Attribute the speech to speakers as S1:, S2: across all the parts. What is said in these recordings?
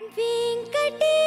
S1: वेङ्कटे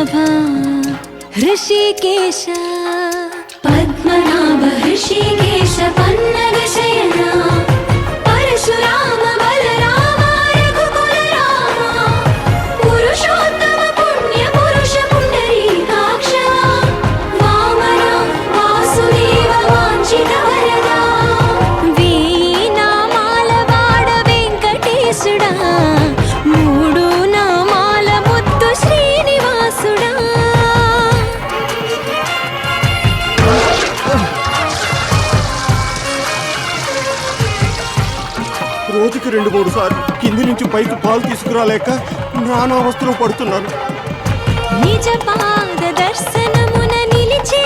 S1: ऋषिकेशा ऋषिकेश पद्मनाभ
S2: ऋषिकेश। రెండు మూడు సార్లు కింది నుంచి పైకి పాలు తీసుకురాలేక నానా వస్తువులు పడుతున్నాను.
S1: నిజ పాద దర్శనమున
S3: నిలిచే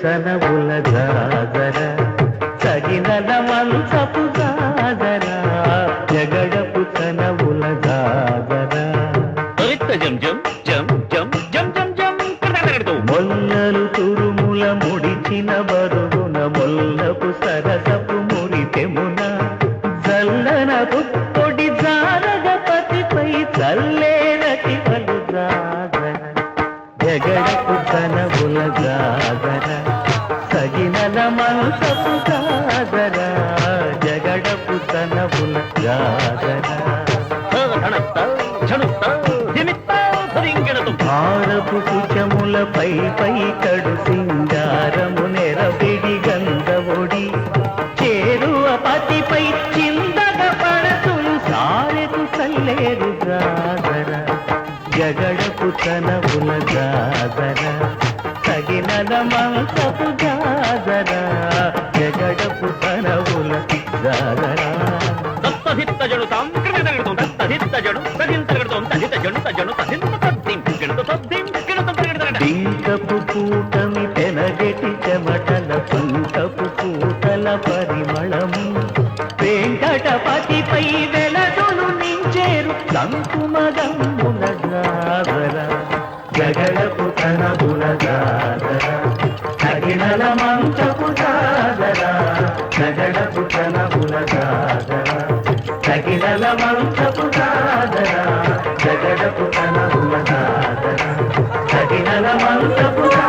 S3: జగడపు భారపు కుచములపై పై కడు సింగారము నెరపిడి గంధవుడి చేరువ పతిపై చిందగ పడతులు సారెకు సల్లేరు గాదర జగడపు తనవుల గాదర తగినల మంతపు గాదర జగడపు తనవుల జాగర.
S4: దత్తహిత్త జడు తాం కృతగడతం దత్తహిత్త జడు తగింతగడతం తజడు తహింత తద్దిం గిణత తద్దిం గిణత తగడతగడ
S3: పింకపు కూటమి తెనగటి చెమటల పింకపు కూటల పరిమళము వెంకటపతిపై వెలదులు నించేరు సంకుమగమ్ముల జాగర. జగడపు తనబుల జాగర. తగినల మంచపు జాగర. జగడపు తనబుల జాగర. తగినల మంచపు సాధన జగడపు తన జాగర తగినల మంచపు సాధన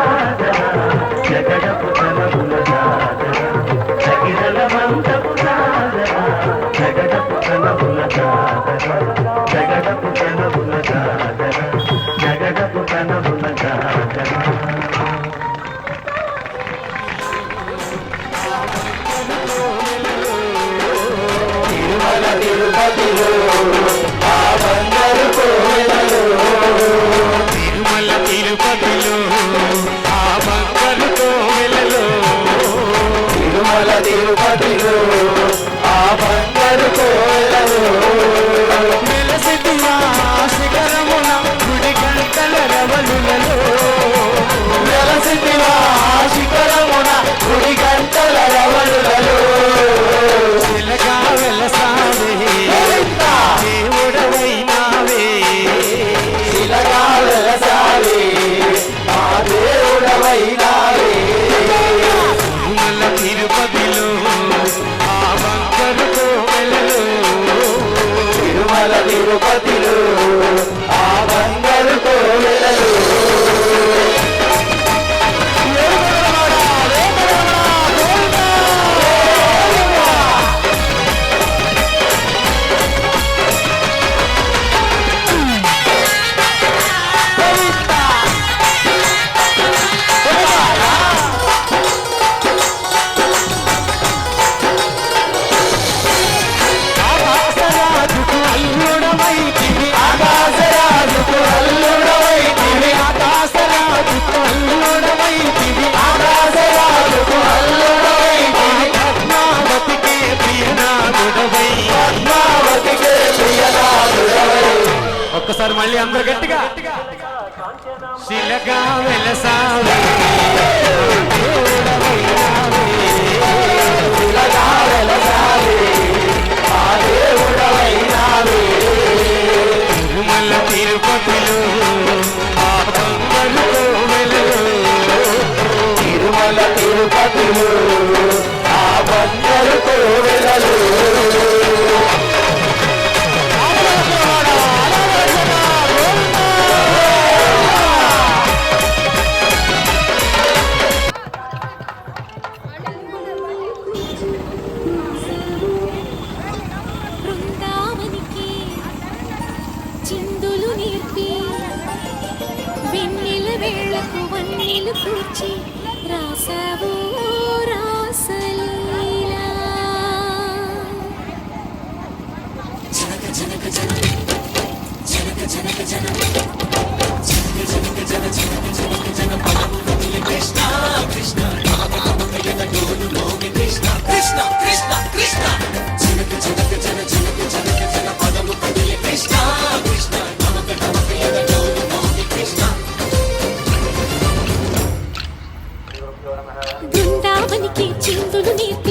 S2: తిరుమల ఒక్కసారి మళ్ళీ అందరు గట్టిగా. శిలగా వెలసావే శిలగా వెలసావే తిరుమల తిరుపతిలో ఆ బంగారు తిరుమల తిరుపతిలో ఆ బంగారు కోవెలలో.
S1: వేళకు వన్నీలు కూర్చి రాసావు రాసలీలా. జనక జనక జన. జనక జనక జన. జనక జనక జన జనక జనక జన. పదము కదిలి కృష్ణ కృష్ణ. నామముగయన డోలు మోగి కృష్ణ. కృష్ణ కృష్ణ కృష్ణ. జనక జనక జన. quentinho, tudo bonito.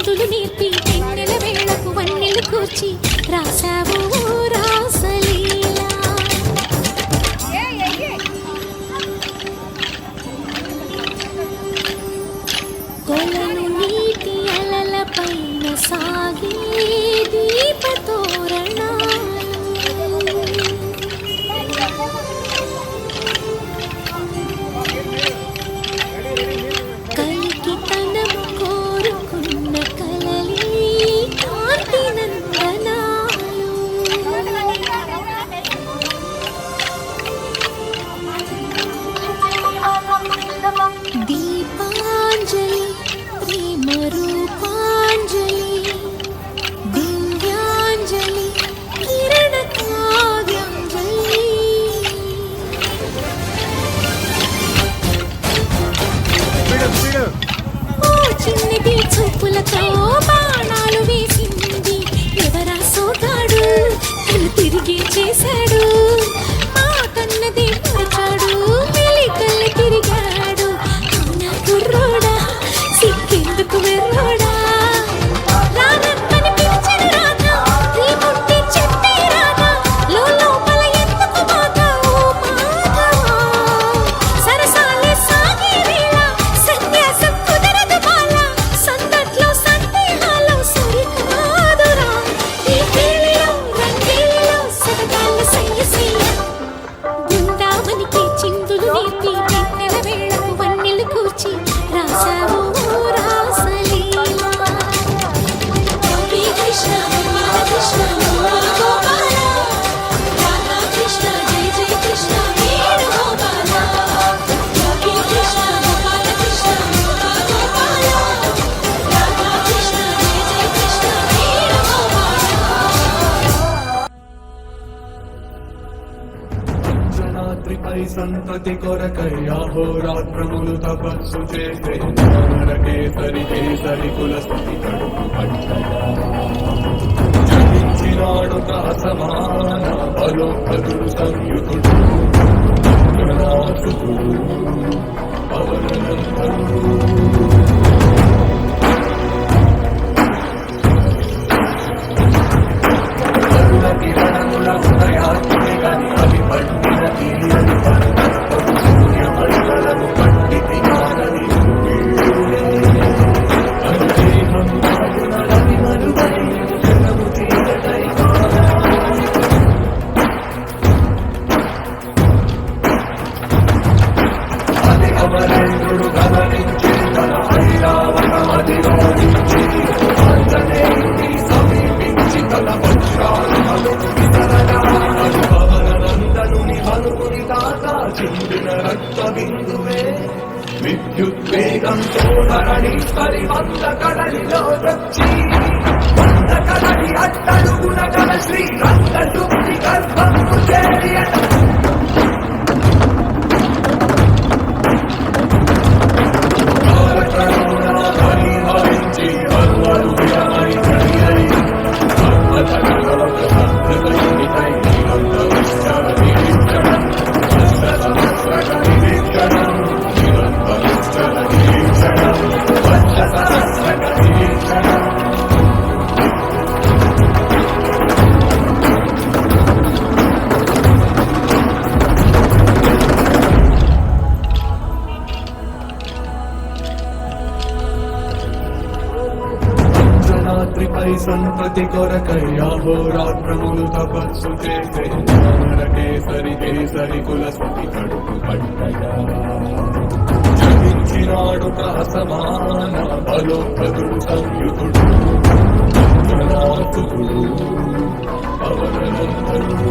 S1: అందులు నేర్పి వెన్నెల వేళకు వన్నెలు కూర్చి రాసావు
S5: ప్రగతి కొరకై అహోరాత్రములు తపస్సు చేస్తే. కేసరి కేసరి కుల స్థితి కడుపు పట్టనాడు సమాన బలోపతుడు సంయుతుడు. పరివంత కడలిలో వచ్చి రాత్రిపై సంతతి కొరకై అహోరాత్రములు తపస్సు చేసే చామర కేసరి కుల స్మృతి కడుపు పట్టగా సమాన బలోపతుడు సంయుతుడు. అవనంతరుడు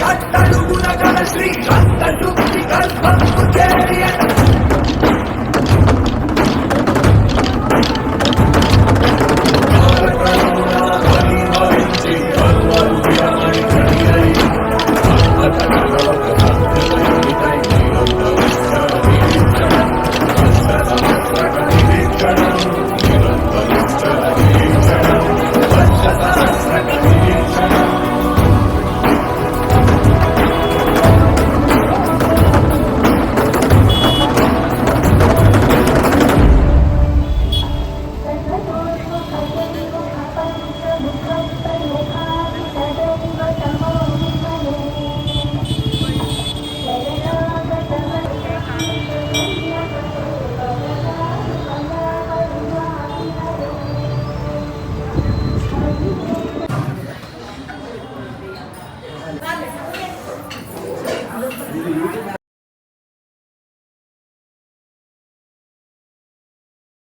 S5: కట్టడుగున కలశ్రీ కట్టడు కల్పము చేయ